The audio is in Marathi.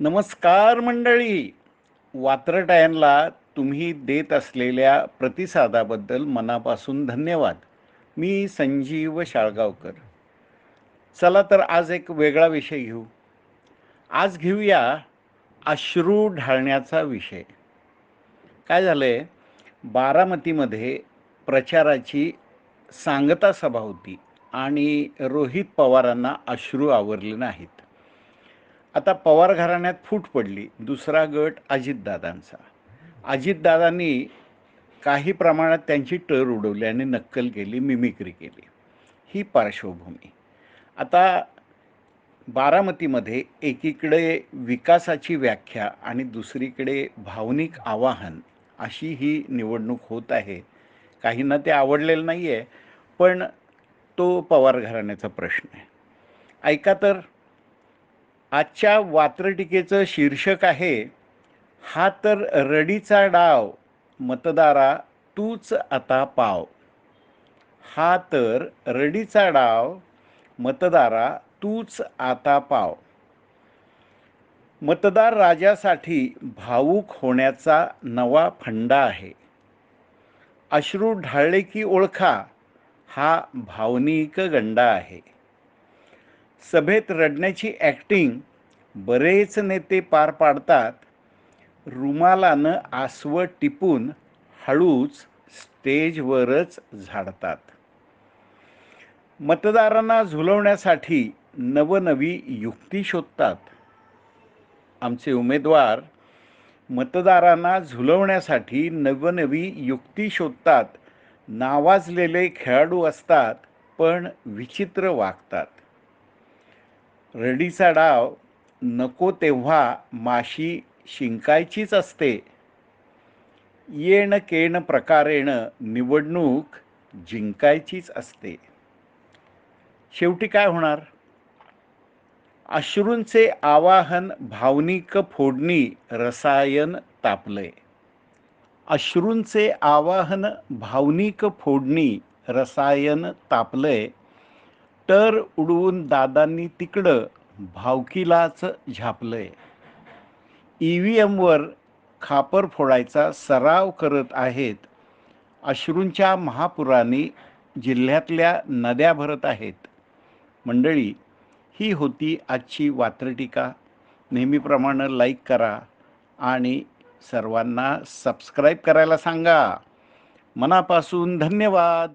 नमस्कार मंडळी. वात्रटायनला तुम्ही देत असलेल्या प्रतिसादाबद्दल मनापासून धन्यवाद. मी संजीव शाळगावकर. चला तर आज एक वेगळा विषय घेऊ. आज घेऊया अश्रू ढाळण्याचा विषय. काय झालं आहे बारामतीमध्ये प्रचाराची सांगता सभा होती आणि रोहित पवारांना अश्रू आवरले नाहीत. आता पवार घराण्यात फूट पडली. दुसरा गट अजितदादांचा. अजितदादांनी काही प्रमाणात त्यांची टर उडवली आणि नक्कल केली मिमिक्री केली. ही पार्श्वभूमी. आता बारामतीमध्ये एकीकडे विकासाची व्याख्या आणि दुसरीकडे भावनिक आवाहन अशी ही निवडणूक होत आहे. काहींना ते आवडलेलं नाही आहे पण तो पवार घराण्याचा प्रश्न आहे. ऐका तर आजच्या वात्रटिकेचं शीर्षक आहे हा तर रडीचा डाव मतदारा तूच आता पाव. हा तर रडीचा डाव मतदारा तूच आता पाव. मतदार राजासाठी भावूक होण्याचा नवा फंडा आहे. अश्रू ढाळले की ओळखा हा भावनिक गंडा आहे. सभेत रडण्याची ॲक्टिंग बरेच नेते पार पाडतात. रुमालानं आसवं टिपून हळूच स्टेजवरच झाडतात. मतदारांना झुलवण्यासाठी नवनवी युक्ती शोधतात. आमचे उमेदवार मतदारांना झुलवण्यासाठी नवनवी युक्ती शोधतात. नावाजलेले खेळाडू असतात पण विचित्र वागतात. रडीचा डाव नको तेव्हा माशी शिंकायचीच असते. येण केण प्रकारेण निवडणूक जिंकायचीच असते. शेवटी काय होणार? अश्रूंचे आवाहन भावनिक फोडणी रसायन तापलंय. अश्रूंचे आवाहन भावनिक फोडणी रसायन तापलंय. टर उडवून दादांनी तिकडं भावकीलाच झापलंय. ई व्ही एमवर खापर फोडायचा सराव करत आहेत. अश्रूंच्या महापुराने जिल्ह्यातल्या नद्या भरत आहेत. मंडळी ही होती आजची वात्रटीका. नेहमीप्रमाणे लाईक करा आणि सर्वांना सबस्क्राईब करायला सांगा. मनापासून धन्यवाद.